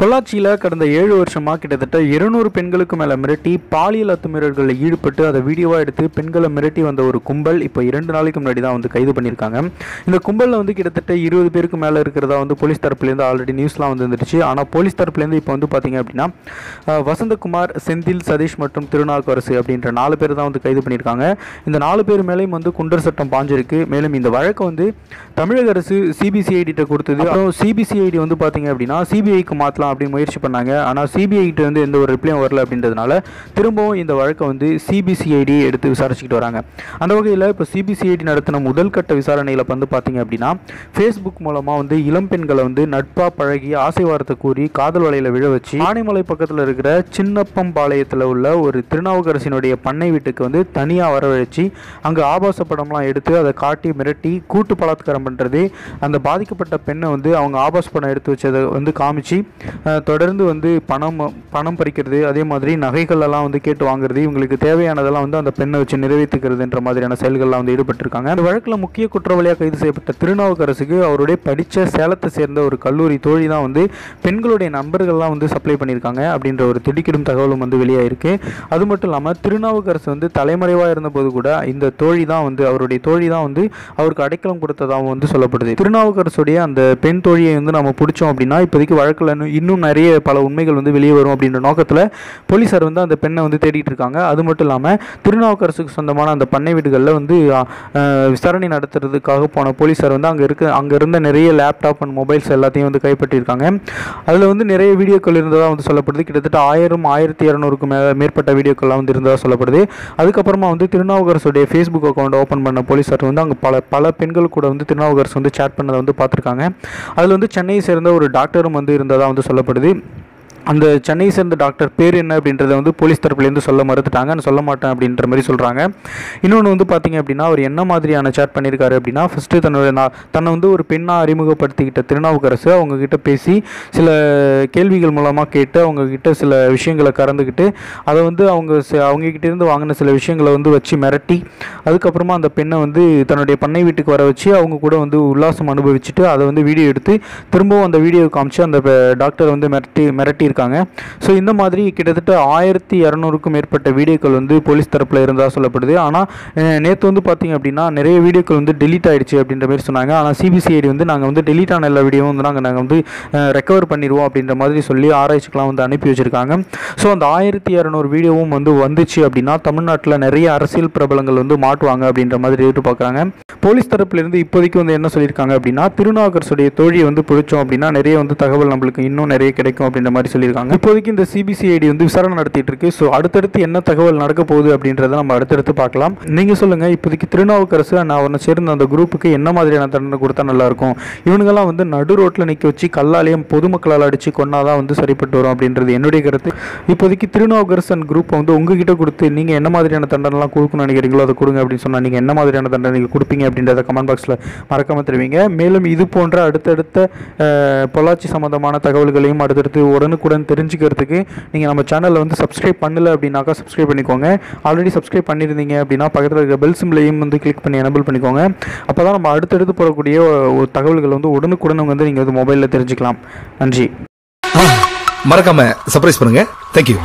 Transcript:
பொள்ளாச்சியில் கடந்த ஏழு வருஷமாக கிட்டத்தட்ட இருநூறு பெண்களுக்கு மேலே மிரட்டி பாலியல் அத்துமீறல்களில் ஈடுபட்டு அதை வீடியோவாக எடுத்து பெண்களை மிரட்டி வந்த ஒரு கும்பல் இப்போ இரண்டு நாளைக்கு முன்னாடி தான் வந்து கைது பண்ணியிருக்காங்க. இந்த கும்பலில் வந்து கிட்டத்தட்ட இருபது பேருக்கு மேலே இருக்கிறதா வந்து போலீஸ் தரப்புலேருந்து ஆல்ரெடி நியூஸ்லாம் வந்து வந்துருச்சு ஆனால் போலீஸ் தரப்புலேருந்து இப்போ வந்து பார்த்தீங்க அப்படின்னா வசந்தகுமார் செந்தில் சதீஷ் மற்றும் திருநாவுக்கரசு அப்படின்ற நாலு பேர் தான் வந்து கைது பண்ணியிருக்காங்க. இந்த நாலு பேர் மேலேயும் வந்து குண்டர் சட்டம் பாஞ்சிருக்கு. மேலும் இந்த வழக்கை வந்து தமிழக அரசு சிபிசிஐடிட்ட கொடுத்தது. அப்புறம் சிபிசிஐடி வந்து பார்த்தீங்க அப்படின்னா சிபிஐக்கு மாற்றலாம் அப்படின்னு முயற்சி பண்ணாங்க. ஆனால் சிபிஐகிட்ட வந்து எந்த ஒரு ரிப்ளையும் வரல அப்படின்றதுனால திரும்பவும் இந்த வழக்கை வந்து சிபிசிஐடி எடுத்து விசாரிச்சுக்கிட்டு வராங்க. அந்த வகையில் இப்போ சிபிசிஐடி நடத்தின முதல் கட்ட விசாரணையில் வந்து பார்த்தீங்க அப்படின்னா ஃபேஸ்புக் மூலமாக வந்து இளம் பெண்களை வந்து நட்பாக பழகி ஆசை வார்த்தை கூறி காதல் வலையில் விழ வச்சு ஆனைமலை பக்கத்தில் இருக்கிற சின்னப்பம்பாளையத்தில் உள்ள ஒரு திருநாவுக்கரசினுடைய பண்ணை வீட்டுக்கு வந்து தனியாக வரவழைச்சு அங்கே ஆபாச படம்லாம் எடுத்து அதை காட்டி மிரட்டி கூட்டு பலாத்காரம் பண்ணுறது அந்த பாதிக்கப்பட்ட பெண்ணை வந்து அவங்க ஆபாச படம் எடுத்து வச்சதை வந்து காமிச்சு தொடர்ந்து வந்து பணம் பணம் பறிக்கிறது அதே மாதிரி நகைகள் எல்லாம் வந்து கேட்டு வாங்குறது இவங்களுக்கு தேவையானதெல்லாம் வந்து அந்த பெண்ணை வச்சு நிறைவேற்றுக்கிறதுன்ற மாதிரியான செயல்கள்லாம் வந்து ஈடுபட்டிருக்காங்க. அந்த வழக்கில் முக்கிய குற்றவாளியாக கைது செய்யப்பட்ட திருநாவுக்கரசுக்கு அவருடைய படித்த சேலத்தை சேர்ந்த ஒரு கல்லூரி தோழி தான் வந்து பெண்களுடைய நண்பர்கள்லாம் வந்து சப்ளை பண்ணியிருக்காங்க அப்படின்ற ஒரு திடுக்கிடும் தகவலும் வந்து வெளியாயிருக்கு. அது மட்டும் இல்லாமல் திருநாவுக்கரசு வந்து தலைமறைவாக இருந்தபோது கூட இந்த தோழி தான் வந்து அவருடைய தோழி தான் வந்து அவருக்கு அடைக்கலம் கொடுத்ததாகவும் வந்து சொல்லப்படுது. திருநாவுக்கரசுடைய அந்த பெண் தோழியை வந்து நம்ம பிடிச்சோம் அப்படின்னா இப்போதைக்கு வழக்கில் இன்னும் இன்னும் நிறைய பல உண்மைகள் வந்து வெளியே வரும் அப்படின்ற நோக்கத்தில் போலீஸார் வந்து அந்த பெண்ணை வந்து தேடிட்டு இருக்காங்க. அது மட்டும் இல்லாமல் திருநாவுக்கரசுக்கு சொந்தமான அந்த பண்ணை வீடுகளில் வந்து விசாரணை நடத்துறதுக்காக போன போலீஸார் வந்து அங்கே இருக்க அங்கே இருந்த நிறைய லேப்டாப் அண்ட் மொபைல்ஸ் எல்லாத்தையும் வந்து கைப்பற்றியிருக்காங்க. அதில் வந்து நிறைய வீடியோக்கள் இருந்ததாக வந்து சொல்லப்படுது. கிட்டத்தட்ட ஆயிரம் ஆயிரத்தி இரநூறுக்கு மேலே மேற்பட்ட வீடியோக்கள்லாம் வந்து இருந்ததாக சொல்லப்படுது. அதுக்கப்புறமா வந்து திருநாவுக்கரசுடைய ஃபேஸ்புக் அக்கௌண்ட் ஓப்பன் பண்ண போலீஸார் வந்து அங்கே பல பல பெண்கள் கூட வந்து திருநாவுக்கரசு வந்து சேட் பண்ணதை வந்து பார்த்துருக்காங்க. அதில் வந்து சென்னையை சேர்ந்த ஒரு டாக்டரும் வந்து இருந்ததாக வந்து சொல்லப்படுது. அந்த சென்னையை சேர்ந்த டாக்டர் பேர் என்ன அப்படின்றத வந்து போலீஸ் தரப்புலேருந்து சொல்ல மறுத்துட்டாங்க. நான் சொல்ல மாட்டேன் அப்படின்ற மாதிரி சொல்கிறாங்க இன்னொன்று வந்து பார்த்திங்க அப்படின்னா அவர் என்ன மாதிரியான சேட் பண்ணியிருக்காரு அப்படின்னா ஃபஸ்ட்டு தன்னோட நான் தன்னை வந்து ஒரு பெண்ணாக அறிமுகப்படுத்திக்கிட்ட திருநாவுக்கரசு அவங்கக்கிட்ட பேசி சில கேள்விகள் மூலமாக கேட்டு அவங்கக்கிட்ட சில விஷயங்களை கறந்துக்கிட்டு அதை வந்து அவங்க ச- அவங்க இருந்து வாங்கின சில விஷயங்களை வந்து வச்சு மிரட்டி அதுக்கப்புறமா அந்த பெண்ணை வந்து தன்னுடைய பண்ணை வீட்டுக்கு வர வச்சு அவங்க கூட வந்து உல்லாசம் அனுபவிச்சுட்டு அதை வந்து வீடியோ எடுத்து திரும்பவும் அந்த வீடியோ காமிச்சு அந்த டாக்டர் வந்து மிரட்டி மிரட்டி மிரட்டியிருக்காங்க ஸோ இந்த மாதிரி கிட்டத்தட்ட ஆயிரத்தி இரநூறுக்கும் மேற்பட்ட வீடியோக்கள் வந்து போலீஸ் தரப்பில் இருந்தால் சொல்லப்படுது. ஆனால் நேற்று வந்து பார்த்தீங்க அப்படின்னா நிறைய வீடியோக்கள் வந்து டெலீட் ஆயிடுச்சு அப்படின்ற மாதிரி சொன்னாங்க. ஆனால் சிபிசிஐடி வந்து நாங்கள் வந்து டெலீட் ஆன எல்லா வீடியோவும் வந்து நாங்கள் நாங்கள் வந்து ரெக்கவர் பண்ணிடுவோம் அப்படின்ற மாதிரி சொல்லி ஆராய்ச்சிக்கெலாம் வந்து அனுப்பி வச்சுருக்காங்க. ஸோ அந்த ஆயிரத்தி இரநூறு வீடியோவும் வந்து வந்துச்சு அப்படின்னா தமிழ்நாட்டில் நிறைய அரசியல் பிரபலங்கள் வந்து மாட்டுவாங்க அப்படின்ற மாதிரி எதிர்பார்க்குறாங்க. போலீஸ் தரப்புலேருந்து இப்போதைக்கு வந்து என்ன சொல்லியிருக்காங்க அப்படின்னா திருநாகர்ஸுடைய தோழியை வந்து பிடிச்சோம் அப்படின்னா நிறைய வந்து தகவல் நம்மளுக்கு இன்னும் நிறைய கிடைக்கும் அப்படின்ற மாதிரி சொல்லியிருக்காங்க. இப்போதைக்கு இந்த சிபிசிஐடி வந்து விசாரணை நடத்திட்டு இருக்கு ஸோ அடுத்தடுத்து என்ன தகவல் நடக்க போகுது அப்படின்றத நம்ம அடுத்தடுத்து பார்க்கலாம். நீங்க சொல்லுங்க இப்போதைக்கு திருநாவுக்கரசு நான் அவனை சேர்ந்த அந்த குரூப்புக்கு என்ன மாதிரியான தண்டனை கொடுத்தா நல்லா இருக்கும் இவனுங்கெல்லாம் வந்து நடு ரோட்டில் நிற்க வச்சு கல்லாலையும் பொதுமக்களால் அடித்து கொன்னாதான் வந்து சரிப்பட்டு வரும் அப்படின்றது என்னுடைய கருத்து. இப்போதைக்கு திருநாவுக்கரசு அண்ட் குரூப்பை வந்து உங்ககிட்ட கொடுத்து நீங்கள் என்ன மாதிரியான தண்டனைலாம் கொடுக்கணும்னு நினைக்கிறீங்களோ அதை கொடுங்க அப்படின்னு சொன்னால் நீங்கள் என்ன மாதிரியான தண்டனை நீங்கள் கொடுப்பீங்க அப்படின்றத கமெண்ட் பாக்ஸில் மறக்காம தெரிவிங்க. மேலும் இது போன்ற அடுத்தடுத்த பொள்ளாச்சி சம்மந்தமான தகவல்களையும் அடுத்தடுத்து உடனுக்குடன் தெரிஞ்சுக்கிறதுக்கு நீங்கள் நம்ம சேனலில் வந்து சப்ஸ்கிரைப் பண்ணல அப்படின்னாக்கா சப்ஸ்கிரைப் பண்ணிக்கோங்க. ஆல்ரெடி சப்ஸ்கிரைப் பண்ணியிருந்தீங்க அப்படின்னா பக்கத்தில் இருக்கிற பெல் சிம்லையும் வந்து கிளிக் பண்ணி எனபிள் பண்ணிக்கோங்க. அப்போ தான் நம்ம அடுத்தடுத்து போடக்கூடிய ஒரு தகவல்கள் வந்து உடனுக்குடன் வந்து நீங்கள் வந்து மொபைலில் தெரிஞ்சுக்கலாம். நன்றி. மறக்காம சர்ப்ரைஸ் பண்ணுங்க. தேங்க்யூ